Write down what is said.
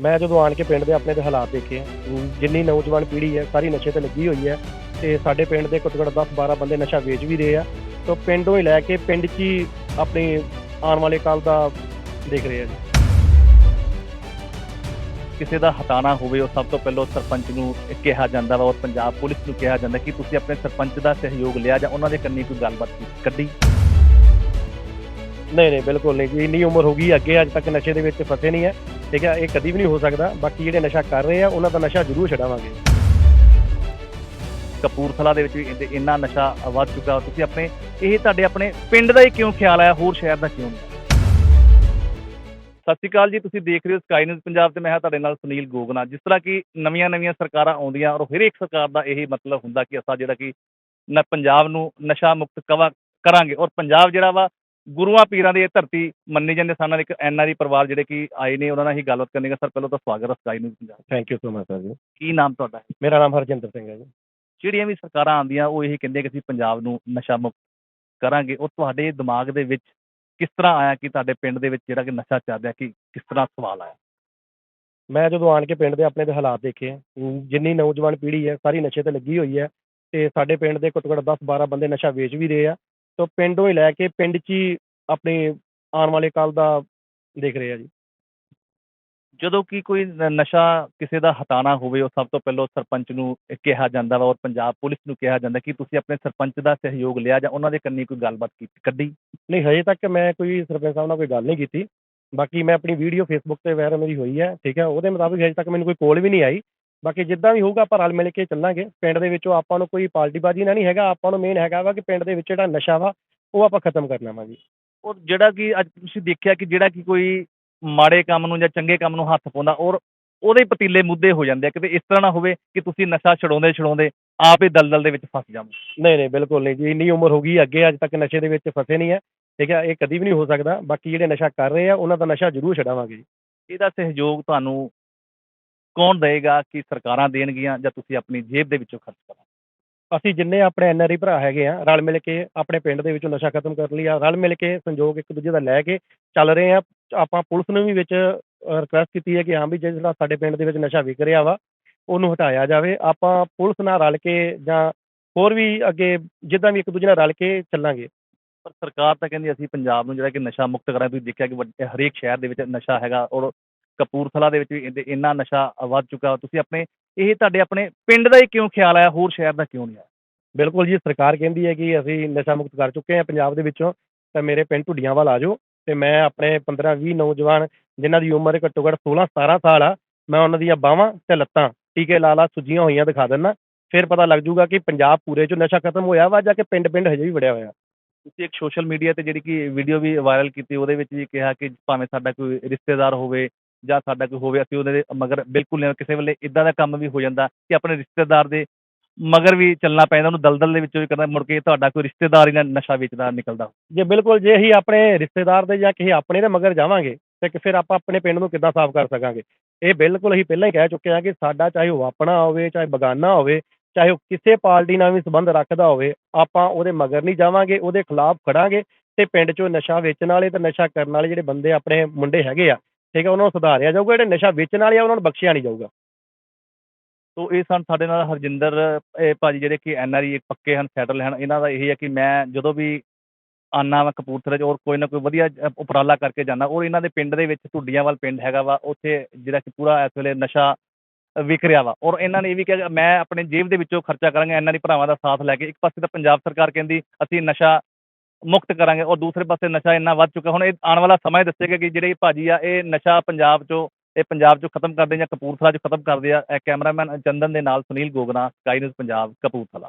ਮੈਂ ਜਦੋਂ ਆਣ ਕੇ ਪਿੰਡ ਦੇ ਆਪਣੇ ਦੇ ਹਾਲਾਤ ਦੇਖੇ ਜਿੰਨੀ ਨੌਜਵਾਨ ਪੀੜ੍ਹੀ ਹੈ ਸਾਰੀ ਨਸ਼ੇ ਤੇ ਲੱਗੀ ਹੋਈ ਹੈ ਤੇ ਸਾਡੇ ਪਿੰਡ ਦੇ ਘੱਟੋ ਘੱਟ 10 12 ਬੰਦੇ ਨਸ਼ਾ ਵੇਚ ਵੀ ਰਹੇ ਆ। ਤੋਂ ਪਿੰਡੋਂ ਹੀ ਲੈ ਕੇ ਪਿੰਡ 'ਚ ਹੀ ਆਪਣੀ ਆਉਣ ਵਾਲੇ ਕੱਲ ਦਾ ਦੇਖ ਰਹੇ ਆ ਜੀ। ਕਿਸੇ ਦਾ ਹਟਾਣਾ ਹੋਵੇ ਉਹ ਸਭ ਤੋਂ ਪਹਿਲਾਂ ਸਰਪੰਚ ਨੂੰ ਕਿਹਾ ਜਾਂਦਾ ਵਾ ਔਰ ਪੰਜਾਬ ਪੁਲਿਸ ਨੂੰ ਕਿਹਾ ਜਾਂਦਾ ਕਿ ਤੁਸੀਂ ਆਪਣੇ ਸਰਪੰਚ ਦਾ ਸਹਿਯੋਗ ਲਿਆ ਜਾਂ ਉਹਨਾਂ ਦੇ ਕੰਨੀ ਕੋਈ ਗੱਲਬਾਤ ਕੱਢੀ? ਨਹੀਂ ਨਹੀਂ ਬਿਲਕੁਲ ਨਹੀਂ ਜੀ। ਇੰਨੀ ਉਮਰ ਹੋ ਗਈ ਅੱਗੇ ਅੱਜ ਤੱਕ ਨਸ਼ੇ ਦੇ ਵਿੱਚ ਫਸੇ ਨਹੀਂ ਹੈ। ਠੀਕ ਹੈ, ਇਹ ਕਦੀ ਵੀ ਨਹੀਂ ਹੋ ਸਕਦਾ। ਬਾਕੀ ਜਿਹੜੇ ਨਸ਼ਾ ਕਰ ਰਹੇ ਆ, ਉਹਨਾਂ ਦਾ ਨਸ਼ਾ ਜ਼ਰੂਰ ਛਡਾਵਾਂਗੇ। ਕਪੂਰਥਲਾ ਦੇ ਵਿੱਚ ਵੀ ਇੰਨੇ- ਇੰਨਾ ਨਸ਼ਾ ਵੱਧ ਚੁੱਕਾ। ਤੁਸੀਂ ਆਪਣੇ, ਇਹ ਤੁਹਾਡੇ ਆਪਣੇ ਪਿੰਡ ਦਾ ਹੀ ਕਿਉਂ ਖਿਆਲ ਆਇਆ? ਹੋਰ ਸ਼ਹਿਰ ਦਾ ਕਿਉਂ ਨਹੀਂ? ਸਤਿ ਸ਼੍ਰੀ ਅਕਾਲ ਜੀ, ਤੁਸੀਂ ਦੇਖ ਰਹੇ ਹੋ ਸਕਾਈ ਨਿਊਜ਼ ਪੰਜਾਬ ਤੇ ਮੈਂ ਹਾਂ ਤੁਹਾਡੇ ਨਾਲ ਸੁਨੀਲ ਗੋਗਨਾ। ਜਿਸ ਤਰ੍ਹਾਂ ਕਿ ਨਵੀਆਂ-ਨਵੀਆਂ ਸਰਕਾਰਾਂ ਆਉਂਦੀਆਂ ਔਰ ਹਰੇਕ ਸਰਕਾਰ ਦਾ ਇਹ ਮਤਲਬ ਹੁੰਦਾ ਕਿ ਅਸਾਂ ਜਿਹੜਾ ਕਿ ਨ ਪੰਜਾਬ ਨੂੰ ਨਸ਼ਾ ਮੁਕਤ ਕਵਾ ਕਰਾਂਗੇ। ਔਰ ਪੰਜਾਬ ਜਿਹੜਾ ਵਾ ਗੁਰੂਆਂ ਪੀਰਾਂ ਦੀ ਇਹ ਧਰਤੀ ਮੰਨੀ ਜਾਂਦੇ ਸਨ ਇੱਕ ਐਨਆਰਈ ਪਰਿਵਾਰ ਜਿਹੜੇ ਕਿ ਆਏ ਨੇ ਉਹਨਾਂ ਨਾਲ ਹੀ ਗੱਲਬਾਤ ਕਰਨੀ ਹੈ। ਸਰ ਪਹਿਲਾਂ ਤਾਂ ਸਵਾਗਤ ਹੈ sky news Punjab thank you so much sir ji. ਕੀ ਨਾਮ ਤੁਹਾਡਾ? ਹੈ ਮੇਰਾ ਨਾਮ ਹਰਜਿੰਦਰ ਸਿੰਘ ਹੈ ਜੀ। ਜਿਹੜੀਆਂ ਵੀ ਸਰਕਾਰਾਂ ਆਉਂਦੀਆਂ ਉਹ ਇਹ ਕਹਿੰਦੇ ਕਿ ਅਸੀਂ ਪੰਜਾਬ ਨੂੰ ਨਸ਼ਾ ਮੁਕਤ ਕਰਾਂਗੇ। ਉਹ ਤੁਹਾਡੇ ਦਿਮਾਗ ਦੇ ਵਿੱਚ ਕਿਸ ਤਰ੍ਹਾਂ ਆਇਆ ਕਿ ਤੁਹਾਡੇ ਪਿੰਡ ਦੇ ਵਿੱਚ ਜਿਹੜਾ ਕਿ ਨਸ਼ਾ ਚੱਲ ਰਿਹਾ ਕਿ ਕਿਸ ਤਰ੍ਹਾਂ ਸਵਾਲ ਆਇਆ? ਮੈਂ ਜਦੋਂ ਆਣ ਕੇ ਪਿੰਡ ਦੇ ਆਪਣੇ ਦੇ ਹਾਲਾਤ ਦੇਖੇ ਜਿੰਨੀ ਨੌਜਵਾਨ ਪੀੜ੍ਹੀ ਹੈ ਸਾਰੀ ਨਸ਼ੇ ਤੇ ਲੱਗੀ ਹੋਈ ਹੈ ਤੇ ਸਾਡੇ ਪਿੰਡ ਦੇ ਘੱਟੋ ਘੱਟ 10 12 ਬੰਦੇ ਨਸ਼ਾ ਵੇਚ ਵੀ ਰਹੇ ਆ। ਤੋਂ ਪਿੰਡੋਂ ਹੀ ਲੈ ਕੇ ਪਿੰਡ 'ਚ ਹੀ ਆਪਣੀ ਆਉਣ ਵਾਲੇ ਕੱਲ ਦਾ ਦੇਖ ਰਹੇ ਆ ਜੀ। ਜਦੋਂ ਕਿ ਕੋਈ ਨ- ਨਸ਼ਾ ਕਿਸੇ ਦਾ ਹਟਾਣਾ ਹੋਵੇ ਉਹ ਸਭ ਤੋਂ ਪਹਿਲਾਂ ਸਰਪੰਚ ਨੂੰ ਕਿਹਾ ਜਾਂਦਾ ਵਾ ਔਰ ਪੰਜਾਬ ਪੁਲਿਸ ਨੂੰ ਕਿਹਾ ਜਾਂਦਾ ਕਿ ਤੁਸੀਂ ਆਪਣੇ ਸਰਪੰਚ ਦਾ ਸਹਿਯੋਗ ਲਿਆ ਜਾਂ ਉਹਨਾਂ ਦੇ ਕੰਨੀ ਕੋਈ ਗੱਲਬਾਤ ਕੀਤੀ ਕੱਢੀ। ਨਹੀਂ ਹਜੇ ਤੱਕ ਮੈਂ ਕੋਈ ਸਰਪੰਚ ਸਾਹਿਬ ਨਾਲ ਕੋਈ ਗੱਲ ਨਹੀਂ ਕੀਤੀ। ਬਾਕੀ ਮੈਂ ਆਪਣੀ ਵੀਡੀਓ ਫੇਸਬੁੱਕ ਤੇ ਵਾਇਰਲ ਮੇਰੀ ਹੋਈ ਹੈ ਠੀਕ ਹੈ। ਉਹਦੇ ਮੁਤਾਬਿਕ ਹਜੇ ਤੱਕ ਮੈਨੂੰ ਕੋਈ ਕੋਲ ਵੀ ਨਹੀਂ ਆਈ। ਬਾਕੀ ਜਿੱਦਾਂ ਵੀ ਹੋਊਗਾ ਆਪਾਂ ਰਲ ਮਿਲ ਕੇ ਚੱਲਾਂਗੇ। ਪਿੰਡ ਦੇ ਵਿੱਚੋਂ ਆਪਾਂ ਨੂੰ ਕੋਈ ਪਾਰਟੀਬਾਜ਼ੀ ਨਾ ਨਹੀਂ ਹੈਗਾ, ਆਪਾਂ ਨੂੰ ਮੇਨ ਹੈਗਾ ਵਾ ਕਿ ਪਿੰਡ ਦੇ ਵਿੱਚ ਜਿਹੜਾ ਨਸ਼ਾ ਵਾ, ਉਹ ਆਪਾਂ ਖਤਮ ਕਰਨਾ ਵਾ ਜੀ। ਔਰ ਜਿਹੜਾ ਕਿ ਅੱਜ ਤੁਸੀਂ ਦੇਖਿਆ ਕਿ ਜਿਹੜਾ ਕਿ ਕੋਈ ਮਾੜੇ ਕੰਮ ਨੂੰ ਜਾਂ ਚੰਗੇ ਕੰਮ ਨੂੰ ਹੱਥ ਪਾਉਂਦਾ, ਔਰ ਉਹਦੇ ਪਤੀਲੇ ਮੁੱਦੇ ਹੋ ਜਾਂਦੇ ਆ, ਕਿਤੇ ਇਸ ਤਰ੍ਹਾਂ ਨਾ ਹੋਵੇ ਕਿ ਤੁਸੀਂ ਨਸ਼ਾ ਛਡਾਉਂਦੇ ਛਡਾਉਂਦੇ ਆਪ ਹੀ ਦਲਦਲ ਦੇ ਵਿੱਚ ਫਸ ਜਾਵੋ ਨਹੀਂ ਨਹੀਂ, ਬਿਲਕੁਲ ਨਹੀਂ ਜੀ, ਇੰਨੀ ਉਮਰ ਹੋ ਗਈ ਅੱਗੇ ਅੱਜ ਤੱਕ ਨਸ਼ੇ ਦੇ ਵਿੱਚ ਫਸੇ ਨਹੀਂ ਹੈ। ਠੀਕ ਹੈ, ਇਹ ਕਦੀ ਵੀ ਨਹੀਂ ਹੋ ਸਕਦਾ। ਬਾਕੀ ਜਿਹੜੇ ਨਸ਼ਾ ਕਰ ਰਹੇ ਆ, ਉਹਨਾਂ ਦਾ ਨਸ਼ਾ ਜ਼ਰੂਰ ਛਡਾਵਾਂਗੇ ਜੀ। ਇਹਦਾ ਸਹਿਯੋਗ ਤੁਹਾਨੂੰ ਕੌਣ ਦੇਗਾ ਕਿ ਸਰਕਾਰਾਂ ਦੇਣਗੀਆਂ ਜਾਂ ਤੁਸੀਂ ਆਪਣੀ ਜੇਬ ਦੇ ਵਿੱਚੋਂ ਖਰਚ ਕਰੋਗੇ? ਅਸੀਂ ਜਿੰਨੇ ਆਪਣੇ ਐਨਆਰਆਈ ਭਰਾ ਹੈਗੇ ਆ ਰਲ ਮਿਲ ਕੇ ਆਪਣੇ ਪਿੰਡ ਦੇ ਵਿੱਚੋਂ ਨਸ਼ਾ ਖਤਮ ਕਰਨ ਲਈ ਆ ਰਲ ਮਿਲ ਕੇ ਸੰਯੋਗ ਇੱਕ ਦੂਜੇ ਦਾ ਲੈ ਕੇ ਚੱਲ ਰਹੇ ਆ। ਆਪਾਂ ਪੁਲਿਸ ਨੂੰ ਵੀ ਵਿੱਚ ਰਿਕੁਐਸਟ ਕੀਤੀ ਹੈ ਕਿ ਹਾਂ ਵੀ ਜਿਹੜਾ ਸਾਡੇ ਪਿੰਡ ਦੇ ਵਿੱਚ ਨਸ਼ਾ ਵਿਕ ਰਿਹਾ ਵਾ ਉਹਨੂੰ ਹਟਾਇਆ ਜਾਵੇ। ਆਪਾਂ ਪੁਲਿਸ ਨਾਲ ਰਲ ਕੇ ਜਾਂ ਹੋਰ ਵੀ ਅੱਗੇ ਜਿੱਦਾਂ ਵੀ ਇੱਕ ਦੂਜੇ ਨਾਲ ਰਲ ਕੇ ਚੱਲਾਂਗੇ। ਪਰ ਸਰਕਾਰ ਤਾਂ ਕਹਿੰਦੀ ਅਸੀਂ ਪੰਜਾਬ ਨੂੰ ਜਿਹੜਾ ਕਿ ਨਸ਼ਾ ਮੁਕਤ ਕਰਾਂ ਤੁਸੀਂ ਦੇਖਿਆ ਕਿ ਹਰੇਕ ਸ਼ਹਿਰ ਦੇ ਵਿੱਚ ਨਸ਼ਾ ਹੈਗਾ ਔਰ ਕਪੂਰਥਲਾ ਦੇ ਵਿੱਚ ਵੀ ਇੰਨੇ- ਨਸ਼ਾ ਵੱਧ ਚੁੱਕਾ ਤੁਸੀਂ ਆਪਣੇ ਇਹ ਤੁਹਾਡੇ ਆਪਣੇ ਪਿੰਡ ਦਾ ਹੀ ਕਿਉਂ ਖਿਆਲ ਆਇਆ? ਹੋਰ ਸ਼ਹਿਰ ਦਾ ਕਿਉਂ ਨਹੀਂ ਆਇਆ? ਬਿਲਕੁਲ ਜੀ ਸਰਕਾਰ ਕਹਿੰਦੀ ਹੈ ਕਿ ਅਸੀਂ ਨਸ਼ਾ ਮੁਕਤ ਕਰ ਚੁੱਕੇ ਹਾਂ ਪੰਜਾਬ ਦੇ ਵਿੱਚੋਂ। ਤਾਂ ਮੇਰੇ ਪਿੰਡ ਢੁੱਡੀਆਂ ਵੱਲ ਆ ਜਾਓ ਤੇ ਮੈਂ ਆਪਣੇ 15 20 ਨੌਜਵਾਨ ਜਿਨ੍ਹਾਂ ਦੀ ਉਮਰ ਘੱਟੋ ਘੱਟ 16 17 ਸਾਲ ਆ ਮੈਂ ਉਹਨਾਂ ਦੀਆਂ ਬਾਹਾਂ ਤੇ ਲੱਤਾਂ ਟੀਕੇ ਲਾ ਲਾ ਸੁੱਜੀਆਂ ਹੋਈਆਂ ਦਿਖਾ ਦਿੰਦਾ। ਫਿਰ ਪਤਾ ਲੱਗ ਜੂਗਾ ਕਿ ਪੰਜਾਬ ਪੂਰੇ ਚੋਂ ਨਸ਼ਾ ਖਤਮ ਹੋਇਆ ਵਾ ਜਾਂ ਕਿ ਪਿੰਡ ਪਿੰਡ ਹਜੇ ਵੀ ਵੜਿਆ ਹੋਇਆ। ਤੁਸੀਂ ਇੱਕ ਸੋਸ਼ਲ ਮੀਡੀਆ ਤੇ ਜਿਹੜੀ ਕਿ ਵੀਡੀਓ ਵੀ ਵਾਇਰਲ ਕੀਤੀ ਉਹਦੇ ਵਿੱਚ ਵੀ ਕਿਹਾ ਕਿ ਭਾਵੇਂ ਸਾਡਾ ਕੋਈ ਰਿਸ਼ਤੇਦਾਰ ਹੋਵੇ ਜਾਂ ਸਾਡਾ ਕੋਈ ਹੋਵੇ, ਅਸੀਂ ਉਹਦੇ ਮਗਰ ਬਿਲਕੁਲ ਨਹੀਂ, ਕਿਸੇ ਵੇਲੇ ਇਦਾਂ ਦਾ ਕੰਮ ਵੀ ਹੋ ਜਾਂਦਾ ਕਿ ਆਪਣੇ ਰਿਸ਼ਤੇਦਾਰ ਦੇ ਮਗਰ ਵੀ ਚੱਲਣਾ ਪੈਂਦਾ, ਉਹਨੂੰ ਦਲਦਲ ਦੇ ਵਿੱਚੋਂ ਵੀ ਕਰਨਾ, ਮੁੜ ਕੇ ਤੁਹਾਡਾ ਕੋਈ ਰਿਸ਼ਤੇਦਾਰ ਹੀ ਨਾ ਨਸ਼ਾ ਵੇਚਦਾ, ਨਿਕਲਦਾ। ਜੇ ਬਿਲਕੁਲ, ਜੇ ਅਸੀਂ ਆਪਣੇ ਰਿਸ਼ਤੇਦਾਰ ਦੇ ਜਾਂ ਕਿਸੇ ਆਪਣੇ ਦੇ ਮਗਰ ਜਾਵਾਂਗੇ, ਤੇ ਫਿਰ ਆਪਾਂ ਆਪਣੇ ਪਿੰਡ ਨੂੰ ਕਿੱਦਾਂ ਸਾਫ਼ ਕਰ ਸਕਾਂਗੇ? ਇਹ ਬਿਲਕੁਲ ਅਸੀਂ ਪਹਿਲਾਂ ਹੀ ਕਹਿ ਚੁੱਕੇ ਹਾਂ ਕਿ ਸਾਡਾ ਚਾਹੇ ਉਹ ਆਪਣਾ ਹੋਵੇ, ਚਾਹੇ ਬਗਾਨਾ ਹੋਵੇ, ਚਾਹੇ ਉਹ ਕਿਸੇ ਪਾਰਟੀ ਨਾਲ ਵੀ ਸੰਬੰਧ ਰੱਖਦਾ ਹੋਵੇ, ਆਪਾਂ ਉਹਦੇ ਮਗਰ ਨਹੀਂ ਜਾਵਾਂਗੇ, ਉਹਦੇ ਖਿਲਾਫ ਖੜਾਂਗੇ ਤੇ ਪਿੰਡ 'ਚੋਂ ਨਸ਼ਾ ਵੇਚਣ ਵਾਲੇ ਤੇ ਨਸ਼ਾ ਕਰਨ ਵਾਲੇ ਜਿਹੜੇ ਬੰਦੇ ਆਪਣੇ ਮੁੰਡੇ ਹੈਗੇ ਆ ਠੀਕ ਹੈ ਉਹਨਾਂ ਨੂੰ ਸੁਧਾਰਿਆ ਜਾਊਗਾ, ਜਿਹੜੇ ਨਸ਼ਾ ਵੇਚਣ ਵਾਲੇ ਆ, ਉਹਨਾਂ ਨੂੰ ਬਖਸ਼ਿਆ ਨਹੀਂ ਜਾਊਗਾ। ਸੋ ਇਹ ਸਨ ਸਾਡੇ ਨਾਲ ਹਰਜਿੰਦਰ, ਇਹ ਭਾਜੀ ਜਿਹੜੇ ਕਿ ਐਨਆਰਈ ਪੱਕੇ ਹਨ, ਸੈਟਲ ਹਨ, ਇਹਨਾਂ ਦਾ ਇਹ ਹੈ ਕਿ ਮੈਂ ਜਦੋਂ ਵੀ ਆਨਾ ਵਾ ਕਪੂਰਥਲੇ 'ਚ, ਔਰ ਕੋਈ ਨਾ ਕੋਈ ਵਧੀਆ ਉਪਰਾਲਾ ਕਰਕੇ ਜਾਂਦਾ, ਔਰ ਇਹਨਾਂ ਦੇ ਪਿੰਡ ਦੇ ਵਿੱਚ ਢੁੱਡੀਆਂ ਵੱਲ ਪਿੰਡ ਹੈਗਾ ਵਾ, ਉੱਥੇ ਜਿਹੜਾ ਕਿ ਪੂਰਾ ਇਸ ਵੇਲੇ ਨਸ਼ਾ ਵਿਕ ਰਿਹਾ ਵਾ। ਔਰ ਇਹਨਾਂ ਨੇ ਇਹ ਵੀ ਕਿਹਾ, ਮੈਂ ਆਪਣੇ ਜੇਬ ਦੇ ਵਿੱਚੋਂ ਖਰਚਾ ਕਰਾਂਗਾ ਇਹਨਾਂ ਦੇ ਭਰਾਵਾਂ ਦਾ ਸਾਥ ਲੈ ਕੇ, ਇੱਕ ਪਾਸੇ ਤਾਂ ਪੰਜਾਬ ਸਰਕਾਰ ਕਹਿੰਦੀ, ਅਸੀਂ ਨਸ਼ਾ ਮੁਕਤ ਕਰਾਂਗੇ ਔਰ ਦੂਸਰੇ ਪਾਸੇ ਨਸ਼ਾ ਇੰਨਾ ਵੱਧ ਚੁੱਕਾ, ਹੁਣ ਇਹ ਆਉਣ ਵਾਲਾ ਸਮਾਂ ਦੱਸੇਗਾ ਕਿ ਜਿਹੜੇ ਭਾਜੀ ਆ, ਇਹ ਨਸ਼ਾ ਪੰਜਾਬ 'ਚੋਂ, ਇਹ ਪੰਜਾਬ 'ਚੋਂ ਖਤਮ ਕਰਦੇ ਜਾਂ ਕਪੂਰਥਲਾ 'ਚ ਖਤਮ ਕਰਦੇ ਆ, ਇਹ ਕੈਮਰਾਮੈਨ ਚੰਦਨ ਦੇ ਨਾਲ ਸੁਨੀਲ ਗੋਗਨਾ, ਸਕਾਈ ਨਿਊਜ਼ ਪੰਜਾਬ, ਕਪੂਰਥਲਾ।